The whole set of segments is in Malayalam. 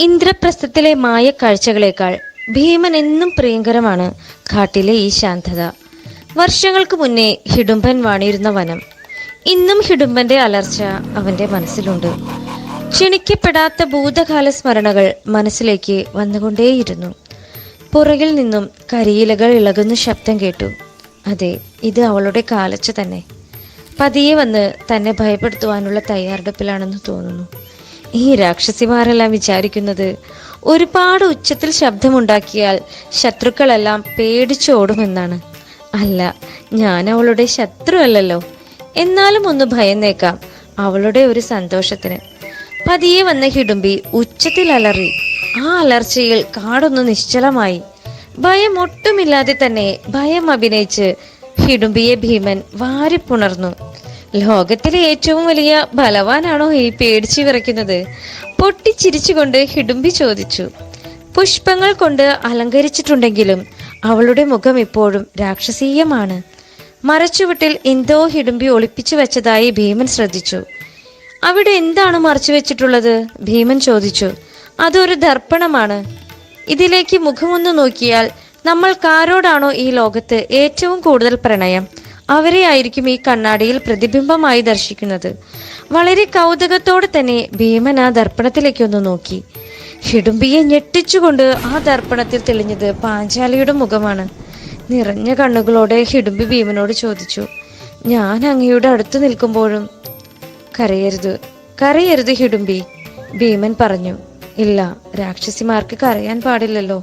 ഇന്ദ്രപ്രസ്ഥത്തിലെ മായ കാഴ്ചകളേക്കാൾ ഭീമൻ എന്നും പ്രിയങ്കരമാണ് കാട്ടിലെ ഈ ശാന്തത. വർഷങ്ങൾക്ക് മുന്നേ ഹിഡുംബൻ വാണിയിരുന്ന വനം. ഇന്നും ഹിഡുംബന്റെ അലർച്ച അവന്റെ മനസ്സിലുണ്ട്. ക്ഷണിക്കപ്പെടാത്ത ഭൂതകാല സ്മരണകൾ മനസ്സിലേക്ക് വന്നുകൊണ്ടേയിരുന്നു. പുറകിൽ നിന്നും കരിയിലകൾ ഇളകുന്ന ശബ്ദം കേട്ടു. അതെ ഇത് അവളുടെ കാലച്ച തന്നെ. പതിയെ വന്ന് തന്നെ ഭയപ്പെടുത്തുവാനുള്ള തയ്യാറെടുപ്പിലാണെന്ന് തോന്നുന്നു. ഈ രാക്ഷസിമാരെല്ലാം വിചാരിക്കുന്നത് ഒരുപാട് ഉച്ചത്തിൽ ശബ്ദമുണ്ടാക്കിയാൽ ശത്രുക്കളെല്ലാം പേടിച്ചോടുമെന്നാണ്. അല്ല ഞാൻ അവളുടെ ശത്രു അല്ലല്ലോ എന്നാലും ഒന്ന് ഭയന്നേക്കാം അവളുടെ ഒരു സന്തോഷത്തിന്. പതിയെ വന്ന ഹിടുമ്പി ഉച്ചത്തിൽ അലറി. ആ അലർച്ചയിൽ കാടൊന്ന് നിശ്ചലമായി. ഭയം ഒട്ടുമില്ലാതെ തന്നെ ഭയം അഭിനയിച്ച് ഹിഡുംബിയെ ഭീമൻ വാരിപ്പുണർന്നു. ലോകത്തിലെ ഏറ്റവും വലിയ ബലവാനാണോ ഈ പേടിച്ചു വിറയ്ക്കുന്നത്? പൊട്ടിച്ചിരിച്ചുകൊണ്ട് ഹിഡുംബി ചോദിച്ചു. പുഷ്പങ്ങൾ കൊണ്ട് അലങ്കരിച്ചിട്ടുണ്ടെങ്കിലും അവളുടെ മുഖം ഇപ്പോഴും രാക്ഷസീയമാണ്. മറച്ചുവിട്ടിൽ എന്തോ ഹിഡുംബി ഒളിപ്പിച്ചു വെച്ചതായി ഭീമൻ ശ്രദ്ധിച്ചു. അവിടെ എന്താണ് മറച്ചു വെച്ചിട്ടുള്ളത്? ഭീമൻ ചോദിച്ചു. അതൊരു ദർപ്പണമാണ്. ഇതിലേക്ക് മുഖമൊന്ന് നോക്കിയാൽ നമ്മൾ കാരോടാണോ ഈ ലോകത്ത് ഏറ്റവും കൂടുതൽ പ്രണയം? അവരെ ആയിരിക്കും ഈ കണ്ണാടിയിൽ പ്രതിബിംബമായി ദർശിക്കുന്നത്. വളരെ കൗതുകത്തോടെ തന്നെ ഭീമൻ ആ ദർപ്പണത്തിലേക്കൊന്ന് നോക്കി. ഹിഡുംബിയെ ഞെട്ടിച്ചുകൊണ്ട് ആ ദർപ്പണത്തിൽ തെളിഞ്ഞത് പാഞ്ചാലിയുടെ മുഖമാണ്. നിറഞ്ഞ കണ്ണുകളോടെ ഹിഡുംബി ഭീമനോട് ചോദിച്ചു ഞാൻ അങ്ങയുടെ അടുത്ത് നിൽക്കുമ്പോഴും കരയരുത് കരയരുത് ഹിഡുംബി ഭീമൻ പറഞ്ഞു. ഇല്ല രാക്ഷസിമാർക്ക് കരയാൻ പാടില്ലല്ലോ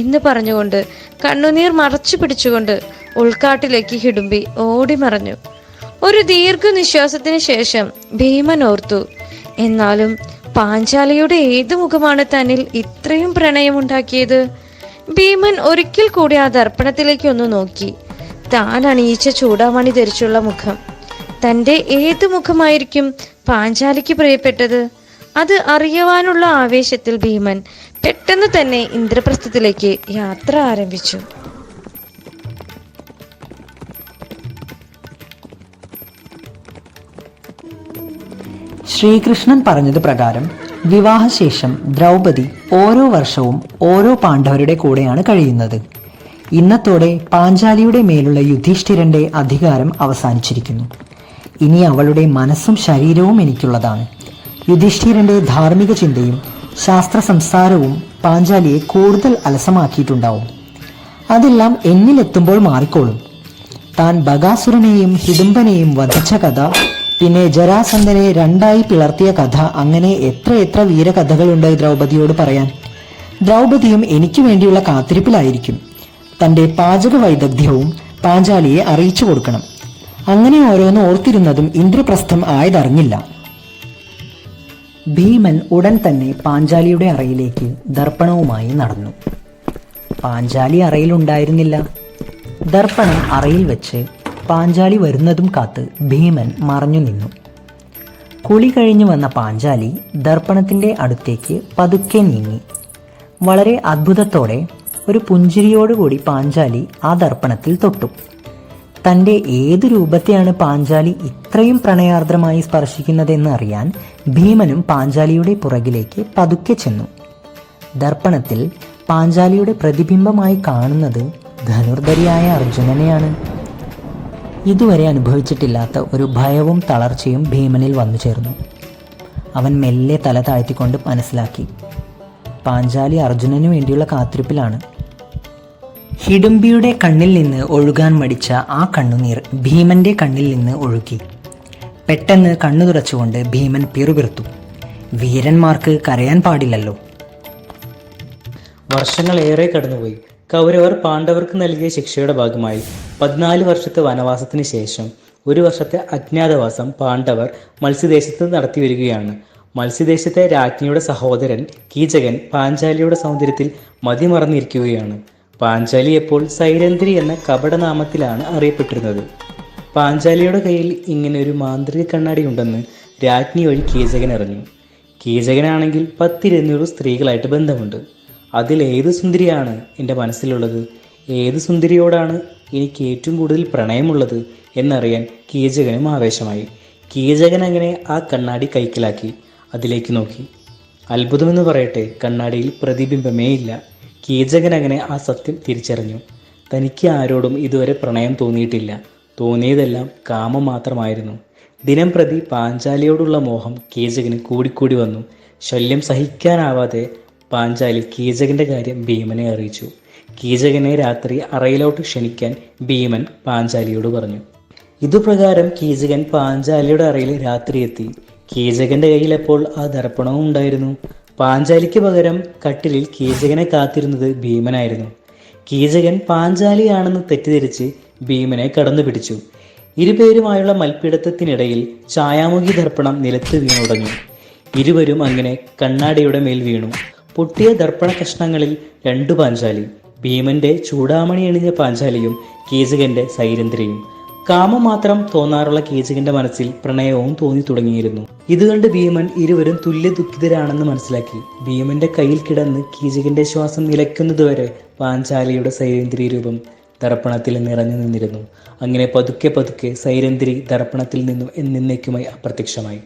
എന്ന് പറഞ്ഞുകൊണ്ട് കണ്ണുനീർ മറച്ചു പിടിച്ചുകൊണ്ട് ഉൾക്കാട്ടിലേക്ക് ഹിടുമ്പി ഓടി മറഞ്ഞു. ഒരു ദീർഘനിശ്വാസത്തിന് ശേഷം ഭീമൻ ഓർത്തു എന്നാലും പാഞ്ചാലിയുടെ ഏത് മുഖമാണ് തന്നിൽ ഇത്രയും പ്രണയമുണ്ടാക്കിയത്? ഭീമൻ ഒരിക്കൽ കൂടി ആ ദർപ്പണത്തിലേക്ക് ഒന്ന് നോക്കി. താൻ അണിയിച്ച ചൂടാമണി ധരിച്ചുള്ള മുഖം. തന്റെ ഏത് മുഖമായിരിക്കും പാഞ്ചാലിക്ക് പ്രിയപ്പെട്ടത്? അത് അറിയുവാനുള്ള ആവേശത്തിൽ ഭീമൻ പെട്ടെന്ന് തന്നെ ഇന്ദ്രപ്രസ്ഥത്തിലേക്ക് യാത്ര ആരംഭിച്ചു. ശ്രീകൃഷ്ണൻ പറഞ്ഞത് പ്രകാരം വിവാഹശേഷം ദ്രൗപദി ഓരോ വർഷവും ഓരോ പാണ്ഡവരുടെ കൂടെയാണ് കഴിയുന്നത്. ഇന്നത്തോടെ പാഞ്ചാലിയുടെ മേലുള്ള യുധിഷ്ഠിരന്റെ അധികാരം അവസാനിച്ചിരിക്കുന്നു. ഇനി അവളുടെ മനസ്സും ശരീരവും എനിക്കുള്ളതാണ്. യുധിഷ്ഠിരന്റെ ധാർമ്മിക ചിന്തയും ശാസ്ത്ര സംസാരവും പാഞ്ചാലിയെ കൂടുതൽ അലസമാക്കിയിട്ടുണ്ടാവും. അതെല്ലാം എന്നിലെത്തുമ്പോൾ മാറിക്കോളും. താൻ ബഗാസുരനെയും ഹിഡുംബനെയും വധിച്ച കഥ പിന്നെ ജരാസന്ധനെ രണ്ടായി പിളർത്തിയ കഥ അങ്ങനെ എത്ര എത്ര വീരകഥകളുണ്ട് ദ്രൗപതിയോട് പറയാൻ. ദ്രൗപതിയും എനിക്ക് വേണ്ടിയുള്ള കാത്തിരിപ്പിലായിരിക്കും. തന്റെ പാചക വൈദഗ്ധ്യവും പാഞ്ചാലിയെ അറിയിച്ചു കൊടുക്കണം. അങ്ങനെ ഓരോന്ന് ഓർത്തിരുന്നതും ഇന്ദ്രപ്രസ്ഥം ആയതറിഞ്ഞില്ല. ഭീമൻ ഉടൻ തന്നെ പാഞ്ചാലിയുടെ അറയിലേക്ക് ദർപ്പണവുമായി നടന്നു. പാഞ്ചാലി അറയിലുണ്ടായിരുന്നില്ല. ദർപ്പണം അറയിൽ വെച്ച് പാഞ്ചാലി വരുന്നതും കാത്ത് ഭീമൻ മറഞ്ഞു നിന്നു. കുളി കഴിഞ്ഞു വന്ന പാഞ്ചാലി ദർപ്പണത്തിന്റെ അടുത്തേക്ക് പതുക്കെ നീങ്ങി. വളരെ അത്ഭുതത്തോടെ ഒരു പുഞ്ചിരിയോടുകൂടി പാഞ്ചാലി ആ ദർപ്പണത്തിൽ തൊട്ടു. തന്റെ ഏത് രൂപത്തെയാണ് പാഞ്ചാലി ഇത്രയും പ്രണയാർദ്രമായി സ്പർശിക്കുന്നതെന്ന് അറിയാൻ ഭീമനും പാഞ്ചാലിയുടെ പുറകിലേക്ക് പതുക്കെ ചെന്നു. ദർപ്പണത്തിൽ പാഞ്ചാലിയുടെ പ്രതിബിംബമായി കാണുന്നത് ധനുർധരിയായ അർജുനനെയാണ്. ഇതുവരെ അനുഭവിച്ചിട്ടില്ലാത്ത ഒരു ഭയവും തളർച്ചയും ഭീമനിൽ വന്നു ചേർന്നു. അവൻ മെല്ലെ തല താഴ്ത്തിക്കൊണ്ട് മനസ്സിലാക്കി. പാഞ്ചാലി അർജുനന് വേണ്ടിയുള്ള കാത്തിരിപ്പിലാണ്. ഹിഡുംബിയുടെ കണ്ണിൽ നിന്ന് ഒഴുകാൻ മടിച്ച ആ കണ്ണുനീർ ഭീമന്റെ കണ്ണിൽ നിന്ന് ഒഴുകി. പെട്ടെന്ന് കണ്ണു തുറച്ചുകൊണ്ട് ഭീമൻ പിറുപിറുത്തു. വീരന്മാർക്ക് കരയാൻ പാടില്ലല്ലോ. വർഷങ്ങളേറെ കടന്നുപോയി. കൗരവർ പാണ്ഡവർക്ക് നൽകിയ ശിക്ഷയുടെ ഭാഗമായി പതിനാല് വർഷത്തെ വനവാസത്തിന് ശേഷം ഒരു വർഷത്തെ അജ്ഞാതവാസം പാണ്ഡവർ മത്സ്യദേശത്ത് നടത്തി വരികയാണ്. മത്സ്യദേശത്തെ രാജ്ഞിയുടെ സഹോദരൻ കീചകൻ പാഞ്ചാലിയുടെ സൗന്ദര്യത്തിൽ മതിമറന്നിരിക്കുകയാണ്. പാഞ്ചാലി എപ്പോൾ സൈരന്ധ്രി എന്ന കപടനാമത്തിലാണ് അറിയപ്പെട്ടിരുന്നത്. പാഞ്ചാലിയുടെ കയ്യിൽ ഇങ്ങനെ ഒരു മാന്ത്രിക കണ്ണാടി ഉണ്ടെന്ന് രാജ്ഞി വഴി കീചകൻ അറിഞ്ഞു. കീചകനാണെങ്കിൽ പത്തിരുന്നൂറ് സ്ത്രീകളായിട്ട് ബന്ധമുണ്ട്. അതിൽ ഏത് സുന്ദരിയാണ് എന്റെ മനസ്സിലുള്ളത്? ഏത് സുന്ദരിയോടാണ് എനിക്ക് ഏറ്റവും കൂടുതൽ പ്രണയമുള്ളത്? എന്നറിയാൻ കീചകനും ആവേശമായി. കീചകൻ അങ്ങനെ ആ കണ്ണാടി കൈക്കലാക്കി. അതിലേക്ക് നോക്കി. അത്ഭുതമെന്ന് പറയട്ടെ കണ്ണാടിയിൽ പ്രതിബിംബമേ ഇല്ല. കീചകൻ അങ്ങനെ ആ സത്യം തിരിച്ചറിഞ്ഞു. തനിക്ക് ആരോടും ഇതുവരെ പ്രണയം തോന്നിയിട്ടില്ല. തോന്നിയതെല്ലാം കാമം മാത്രമായിരുന്നു. ദിനം പ്രതി പാഞ്ചാലിയോടുള്ള മോഹം കീചകന് കൂടിക്കൂടി വന്നു. ശല്യം സഹിക്കാനാവാതെ പാഞ്ചാലി കീചകന്റെ കാര്യം ഭീമനെ അറിയിച്ചു. കീചകനെ രാത്രി അറയിലോട്ട് ക്ഷണിക്കാൻ ഭീമൻ പാഞ്ചാലിയോട് പറഞ്ഞു. ഇതുപ്രകാരം കീചകൻ പാഞ്ചാലിയുടെ അറയിൽ രാത്രി എത്തി. കീചകന്റെ കയ്യിൽ അപ്പോൾ ആ ദർപ്പണവും ഉണ്ടായിരുന്നു? പാഞ്ചാലിക്ക് പകരം കട്ടിലിൽ കീചകനെ കാത്തിരുന്നത് ഭീമനായിരുന്നു. കീചകൻ പാഞ്ചാലിയാണെന്ന് തെറ്റിദ്ധരിച്ച് ഭീമനെ കടന്നു പിടിച്ചു ഇരുപേരുമായുള്ള മൽപ്പിടുത്തത്തിനിടയിൽ ഛായാമുഖി ദർപ്പണം നിലത്ത് വീണുടങ്ങി ഇരുവരും അങ്ങനെ കണ്ണാടിയുടെ മേൽ വീണു. പൊട്ടിയ ദർപ്പണ കഷ്ണങ്ങളിൽ രണ്ടു പാഞ്ചാലി ഭീമന്റെ ചൂടാമണി എണിഞ്ഞ പാഞ്ചാലിയും കീചകന്റെ സൈരന്ധ്രയും കാമം മാത്രം തോന്നാറുള്ള കീചകന്റെ മനസ്സിൽ പ്രണയവും തോന്നി തുടങ്ങിയിരുന്നു. ഇത് കണ്ട് ഭീമൻ ഇരുവരും തുല്യ ദുഃഖിതരാണെന്ന് മനസ്സിലാക്കി. ഭീമന്റെ കയ്യിൽ കിടന്ന് കീചകന്റെ ശ്വാസം നിലയ്ക്കുന്നതുവരെ പാഞ്ചാലിയുടെ സൈരന്ധ്രി രൂപം ദർപ്പണത്തിൽ നിറഞ്ഞു നിന്നിരുന്നു. അങ്ങനെ പതുക്കെ പതുക്കെ സൈരന്ധ്രി ദർപ്പണത്തിൽ നിന്നും എന്നേക്കുമായി അപ്രത്യക്ഷമായി.